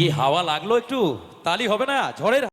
কি হাওয়া লাগল একটু? তালি হবে না? ঝড়ের